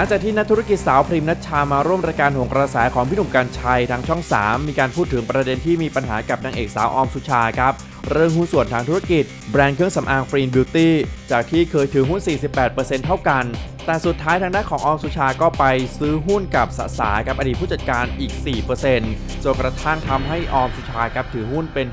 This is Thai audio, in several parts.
ลังจากที่นักธุรกิจสาวพริมนัชชามาร่วมรายการหงกระแสของพี่หนุ่มกัญชัยทางช่อง 3 มีการพูดถึงประเด็นที่มีปัญหากับนางเอกสาวออมสุชาครับ เรื่องหุ้นส่วนทางธุรกิจ แบรนด์เครื่องสำอางฟรีนบิวตี้จากที่เคยถือหุ้น 48%เท่ากัน แต่สุดท้ายทางด้านของออมสุชาก็ไปซื้อหุ้นกับสสากับอดีตผู้จัดการอีก 4%จนกระทั่งทำให้ออมสุชาครับถือหุ้นเป็น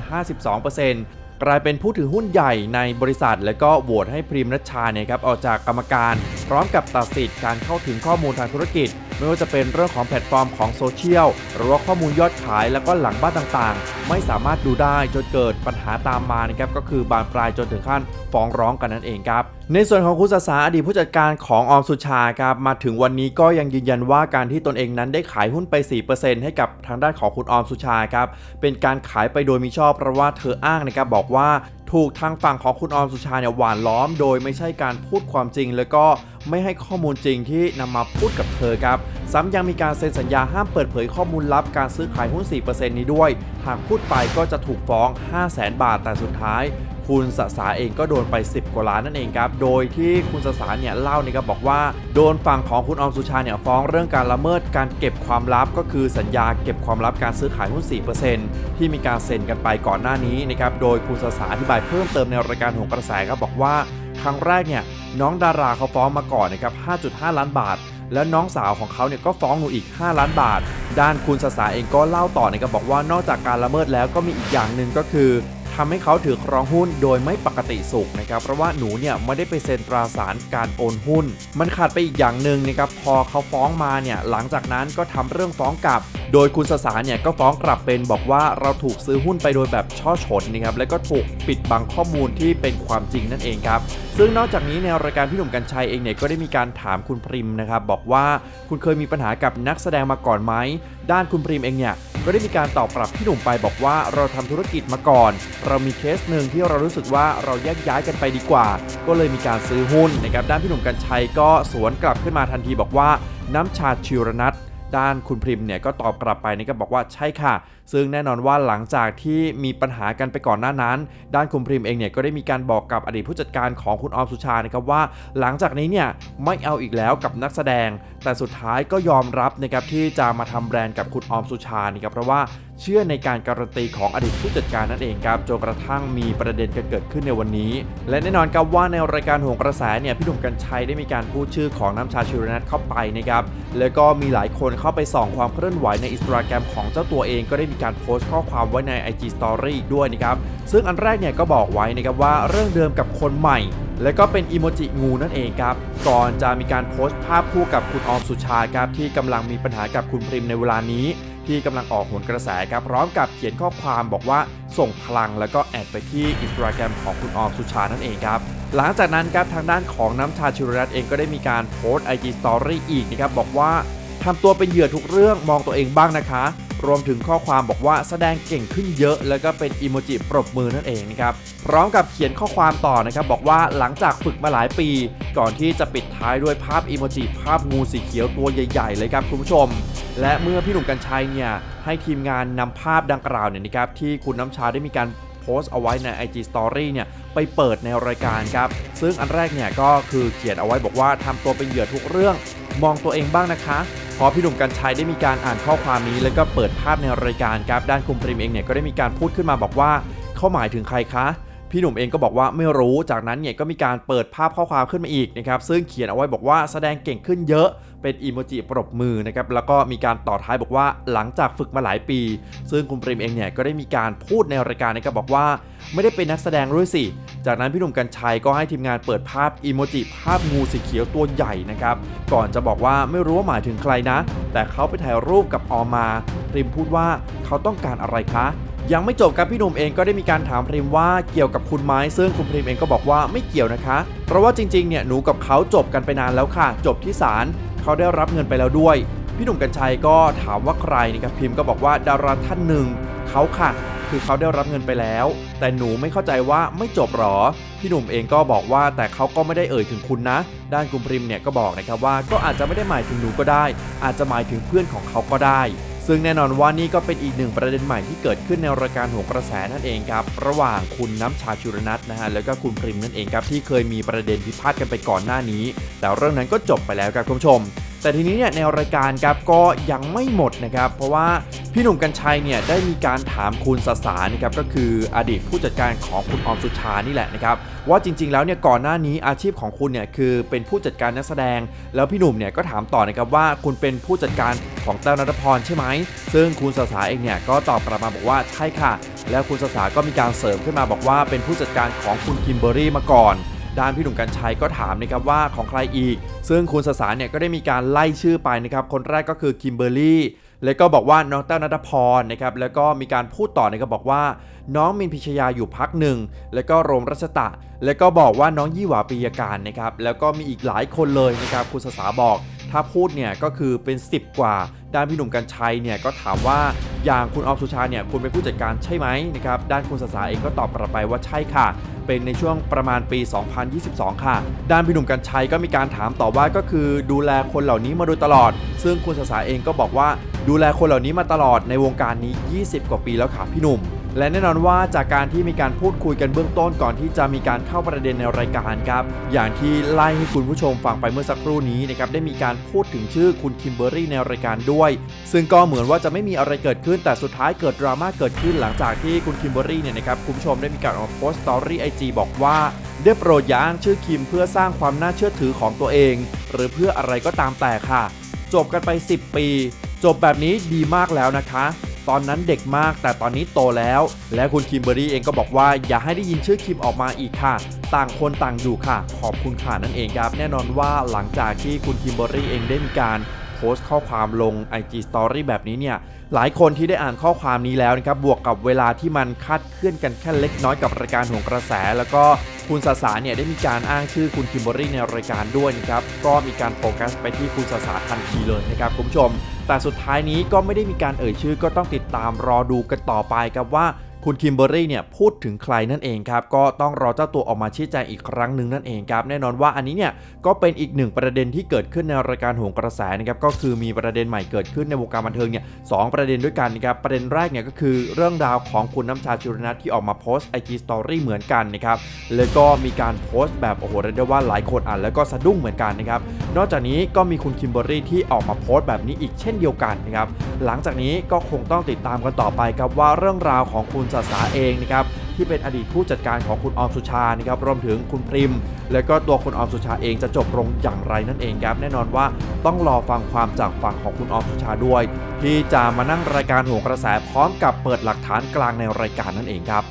52% กลายเป็นผู้ถือหุ้นใหญ่ในบริษัท และก็โหวตให้พรีมรัชชาเนี่ยครับออกจากกรรมการ พร้อมกับตัดสิทธิ์การเข้าถึงข้อมูลทางธุรกิจ ไม่ว่าจะเป็นเรื่องของแพลตฟอร์มของโซเชียลหรือว่าข้อมูลยอดขายแล้วก็หลังบ้านต่างๆ ไม่สามารถดูได้จนเกิดปัญหาตามมานะครับก็คือบานปลายจนถึงขั้นฟ้องร้องกันนั่นเองครับในส่วนของคุณสสาอดีตผู้จัดการของออมสุชาครับมาถึงวันนี้ก็ยังยืนยันว่าการที่ตนเองนั้นได้ขายหุ้นไป 4%ให้กับทางด้านของคุณออมสุชาครับเป็นการขายไปโดยมิชอบเพราะว่าเธออ้างนะครับบอกว่าถูกทางฝั่งของคุณออมสุชาเนี่ยหวานล้อม โดยไม่ใช่การพูดความจริงแล้วก็ ไม่ให้ข้อมูลจริงที่นำมาพูดกับเธอครับ ซ้ำยังมีการเซ็นสัญญาห้ามเปิดเผยข้อมูลลับการซื้อขายหุ้น 4%นี้ด้วย หากพูดไปก็จะถูกฟ้อง 5 0 0 0 0 0บาทแต่สุดท้ายคุณสสาเองก็โดนไป 10 กว่าล้านนั่นเองครับ โดยที่คุณสสาเนี่ยเล่านะครับบอกว่า โดนฝั่งของคุณออมสุชาเนี่ยฟ้องเรื่องการละเมิดการเก็บความลับก็คือสัญญาเก็บความลับการซื้อขายหุ้น 4%ที่มีการเซ็นกันไปก่อนหน้านี้นะครับ โดยคุณสสาอธิบายเพิ่มเติมในรายการหงกระแสครับบอกว่า รั้งแรกเนี่ยน้องดาราเขาฟ้องมาก่อนนะครับ 5.5 ล้านบาท แล้วน้องสาวของเขาเนี่ยก็ฟ้องหนูอีก 5 ล้านบาท ด้านคุณสสาเองก็เล่าต่อนะครับบอกว่านอกจากการละเมิดแล้วก็มีอีกอย่างหนึ่งก็คือทำให้เขาถือครองหุ้นโดยไม่ปกติสุขนะครับ เพราะว่าหนูเนี่ยไม่ได้ไปเซ็นตราสารการโอนหุ้น มันขาดไปอีกอย่างหนึ่งนะครับ พอเขาฟ้องมาเนี่ยหลังจากนั้นก็ทำเรื่องฟ้องกลับโดยคุณสสารเนี่ยก็ฟ้องกลับเป็นบอกว่าเราถูกซื้อหุ้นไปโดยแบบช่อฉนนะครับและก็ถูกปิดบังข้อมูลที่เป็นความจริงนั่นเองครับ ซึ่งนอกจากนี้ในรายการพี่หนุ่มกัญชัยเองเนี่ยก็ได้มีการถามคุณพริมนะครับบอกว่าคุณเคยมีปัญหากับนักแสดงมาก่อนไหมด้านคุณพริมเองเนี่ยก็ได้มีการตอบกลับพี่หนุ่มไปบอกว่าเราทำธุรกิจมาก่อน เรามีเคสหนึ่งที่เรารู้สึกว่าเราแยกย้ายกันไปดีกว่า ก็เลยมีการซื้อหุ้นนะครับด้านพี่หนุ่มกัญชัยก็สวนกลับขึ้นมาทันทีบอกว่าน้ำชาชิรนัท ด้านคุณพริมเนี่ยก็ตอบกลับไปนี่ก็บอกว่าใช่ค่ะ ซึ่งแน่นอนว่าหลังจากที่มีปัญหากันไปก่อนหน้านั้น ด้านคุณพริมเองเนี่ยก็ได้มีการบอกกับอดีตผู้จัดการของคุณออมสุชานะครับว่า หลังจากนี้เนี่ยไม่เอาอีกแล้วกับนักแสดง แต่สุดท้ายก็ยอมรับนะครับที่จะมาทำแบรนด์กับคุณออมสุชานี่ครับเพราะว่า เชื่อในการการันตีของอดีตผู้จัดการนั่นเองครับจนกระทั่งมีประเด็นกันเกิดขึ้นในวันนี้ และแน่นอนครับว่าในรายการหงกระแสเนี่ยพี่หนุ่มกัญชัยได้มีการพูดชื่อของน้ำชาชิรนัทเข้าไปนะครับแล้วก็มีหลายคนเข้าไปส่องความเคลื่อนไหวในอินสตาแกรมของเจ้าตัวเองก็ได้มีการโพสต์ข้อความไว้ใน IG Story อีกด้วยนะครับซึ่งอันแรกเนี่ยก็บอกไว้นะครับว่าเรื่องเดิมกับคนใหม่และก็เป็นอีโมจิงูนั่นเองครับ ก่อนจะมีการโพสต์ภาพคู่กับคุณออมสุชาครับที่กำลังมีปัญหากับคุณพริมในเวลานี้ ที่กำลังออกหนกระแสครับพร้อมกับเขียนข้อความบอกว่าส่งพลังแล้วก็แอดไปที่อินสตาแกรมของคุณออมสุชานั่นเองครับ หลังจากนั้นครับทางด้านของน้ำชาชิรรัตน์เองก็ได้มีการโพสต์ IG Story อีกนะครับบอกว่าทำตัวเป็นเหยื่อทุกเรื่องมองตัวเองบ้างนะคะ รวมถึงข้อความบอกว่าแสดงเก่งขึ้นเยอะ แล้วก็เป็นอีโมจิปรบมือนั่นเองนะครับ พร้อมกับเขียนข้อความต่อนะครับ บอกว่าหลังจากฝึกมาหลายปี ก่อนที่จะปิดท้ายด้วยภาพอีโมจิภาพงูสีเขียวตัวใหญ่ ๆ เลยครับคุณผู้ชม และเมื่อพี่หนุ่มกัญชัยเนี่ยให้ทีมงานนำภาพดังกล่าวเนี่ยนะครับที่คุณน้ำชาได้มีการโพสต์เอาไว้ใน IG Story เนี่ยไปเปิดในรายการครับ ซึ่งอันแรกเนี่ยก็คือเขียนเอาไว้บอกว่าทำตัวเป็นเหยื่อทุกเรื่อง มองตัวเองบ้างนะคะพอพี่หนุ่มกัญชัยได้มีการอ่านข้อความนี้ แล้วก็เปิดภาพในรายการครับด้านคุณพริมเองเนี่ยก็ได้มีการพูดขึ้นมาบอกว่าเขาหมายถึงใครคะ พี่หนุ่มเองก็บอกว่าไม่รู้จากนั้นเนี่ยก็มีการเปิดภาพข้อความขึ้นมาอีกนะครับซึ่งเขียนเอาไว้บอกว่าแสดงเก่งขึ้นเยอะเป็นอีโมจิปรบมือนะครับแล้วก็มีการต่อท้ายบอกว่าหลังจากฝึกมาหลายปี ซึ่งคุณปริมเองเนี่ยก็ได้มีการพูดในรายการนะครับบอกว่าไม่ได้เป็นนักแสดงด้วยสิ จากนั้นพี่หนุ่มกัญชัยก็ให้ทีมงานเปิดภาพอีโมจิภาพงูสีเขียวตัวใหญ่นะครับ ก่อนจะบอกว่าไม่รู้ว่าหมายถึงใครนะ แต่เขาไปถ่ายรูปกับออมมาพริมพูดว่าเขาต้องการอะไรคะ ยังไม่จบครับพี่หนุ่มเองก็ได้มีการถามพริมว่าเกี่ยวกับคุณไหม้ซึ่งคุณพริมเองก็บอกว่าไม่เกี่ยวนะคะ เพราะว่าจริงๆเนี่ยหนูกับเขาจบกันไปนานแล้วค่ะ จบที่ศาล เขาได้รับเงินไปแล้วด้วย พี่หนุ่มกัญชัยก็ถามว่าใครนะครับพิมพ์ก็บอกว่าดาราท่านหนึ่งเขาค่ะ คือเขาได้รับเงินไปแล้ว แต่หนูไม่เข้าใจว่าไม่จบหรอ พี่หนุ่มเองก็บอกว่าแต่เขาก็ไม่ได้เอ่ยถึงคุณนะ ด้านคุณพริมเนี่ยก็บอกนะครับว่าก็อาจจะไม่ได้หมายถึงหนูก็ได้ อาจจะหมายถึงเพื่อนของเขาก็ได้ ซึ่งแน่นอนว่านี่ก็เป็นอีกหนึ่งประเด็นใหม่ที่เกิดขึ้นในรายการโหงกระแสนั่นเองครับ ระหว่างคุณน้ำชาชุรนัทนะฮะแล้วก็คุณพริมนั่นเองครับที่เคยมีประเด็นพิพาทกันไปก่อนหน้านี้ แต่เรื่องนั้นก็จบไปแล้วครับคุณผู้ชม แต่ทีนี้เนี่ยในรายการครับก็ยังไม่หมดนะครับ เพราะว่าพี่หนุ่มกัญชัยเนี่ยได้มีการถามคุณสสารนะครับก็คืออดีตผู้จัดการของคุณออมสุชานี่แหละนะครับว่าจริง ๆ แล้วเนี่ยก่อนหน้านี้อาชีพของคุณเนี่ยคือเป็นผู้จัดการนักแสดง แล้วพี่หนุ่มเนี่ยก็ถามต่อนะครับว่าคุณเป็นผู้จัดการของแต้วนัทพรใช่ไหมซึ่งคุณสสารเองเนี่ยก็ตอบกลับมาบอกว่าใช่ค่ะ แล้วคุณสสารก็มีการเสริมขึ้นมาบอกว่าเป็นผู้จัดการของคุณคิมเบอรรี่มาก่อน ด้านพี่หนุ่มกัญชัยก็ถามนะครับว่าของใครอีก ซึ่งคุณสสารเนี่ยก็ได้มีการไล่ชื่อไปนะครับ คนแรกก็คือคิมเบอร์รี่แล้วก็บอกว่าน้องแต้วนัทพรนะครับแล้วก็มีการพูดต่อนะครับบอกว่า น้องมินพิชยาอยู่พักหนึ่ง แล้วก็โรมรัชตะ แล้วก็บอกว่าน้องยี่หวาปียการนะครับแล้วก็มีอีกหลายคนเลยนะครับคุณสสารบอก ถ้าพูดเนี่ยก็คือเป็น 10 กว่า ด้านพี่หนุ่มกัญชัยเนี่ยก็ถามว่าอย่างคุณออมสุชาเนี่ยคุณเป็นผู้จัดการใช่ไหมนะครับด้านคุณสสาเองก็ตอบกลับไปว่าใช่ค่ะ เป็นในช่วงประมาณปี 2022 ค่ะ ด้านพี่หนุ่มกัญชัยก็มีการถามต่อว่าก็คือดูแลคนเหล่านี้มาโดยตลอด ซึ่งคุณสสาเองก็บอกว่าดูแลคนเหล่านี้มาตลอดในวงการนี้ 20 กว่าปีแล้วค่ะพี่หนุ่ม และแน่นอนว่าจากการที่มีการพูดคุยกันเบื้องต้นก่อนที่จะมีการเข้าประเด็นในรายการครับ อย่างที่ไล่ให้คุณผู้ชมฟังไปเมื่อสักครู่นี้นะครับได้มีการพูดถึงชื่อคุณคิมเบอรรี่ในรายการด้วย ซึ่งก็เหมือนว่าจะไม่มีอะไรเกิดขึ้นแต่สุดท้ายเกิดดราม่าเกิดขึ้นหลังจากที่คุณคิมเบอรรี่เนี่ยนะครับคุณผู้ชมได้มีการออกโพสต์สตอรี่ไอจีบอกว่าได้โปรดอย่าอ้างชื่อคิมเพื่อสร้างความน่าเชื่อถือของตัวเอง หรือเพื่ออะไรก็ตามแต่ค่ะ จบกันไป 10 ปี จบแบบนี้ดีมากแล้วนะคะ ตอนนั้นเด็กมาก แต่ตอนนี้โตแล้ว และคุณคิมเบอรี่เองก็บอกว่าอย่าให้ได้ยินชื่อคิมออกมาอีกค่ะ ต่างคนต่างอยู่ค่ะ ขอบคุณค่ะนั่นเองครับ แน่นอนว่าหลังจากที่คุณคิมเบอรี่เองได้มีการ โพสต์ข้อความลง IG Story แบบนี้เนี่ยหลายคนที่ได้อ่านข้อความนี้แล้วนะครับบวกกับเวลาที่มันคาดเคลื่อนกันแค่เล็กน้อยกับรายการหงกระแส แล้วก็คุณสาสาเนี่ยได้มีการอ้างชื่อคุณคิมเบอรรี่ในรายการด้วยนะครับก็มีการโฟกัสไปที่คุณสาสาทันทีเลยนะครับคุณผู้ชม แต่สุดท้ายนี้ก็ไม่ได้มีการเอ่ยชื่อก็ต้องติดตามรอดูกันต่อไปครับว่า คุณคิมเบอรี่เนี่ยพูดถึงใครนั่นเองครับ ก็ต้องรอเจ้าตัวออกมาชี้แจงอีกครั้งหนึ่งนั่นเองครับ แน่นอนว่าอันนี้เนี่ยก็เป็นอีกหนึ่งประเด็นที่เกิดขึ้นในรายการหงกระแสนะครับก็คือมีประเด็นใหม่เกิดขึ้นในวงการบันเทิงเนี่ยสองประเด็นด้วยกันนะครับประเด็นแรกเนี่ยก็คือเรื่องราวของคุณน้ำชาชิรนัทที่ออกมาโพสต์ไอจีสตอรี่เหมือนกันนะครับแล้วก็มีการโพสต์แบบโอ้โหเรียกได้ว่าหลายคนอ่านแล้วก็สะดุ้งเหมือนกันนะครับนอกจากนี้ก็มีคุณคิมเบอรรี่ที่ออกมาโพสต์แบบนี้อีกเช่นเดียวกันนะครับหลังจากนี้ก็คงต้องติดตามกันต่อไปครับว่าเรื่องราวของคุณสาสาเองนะครับที่เป็นอดีตผู้จัดการของคุณออมสุชานะครับรวมถึงคุณพริม และก็ตัวคุณออมสุชาเองจะจบลงอย่างไรนั่นเองครับแน่นอนว่าต้องรอฟังความจากฝั่งของคุณออมสุชาด้วย ที่จะมานั่งรายการโหงกระแสพร้อมกับเปิดหลักฐานกลางในรายการนั่นเองครับ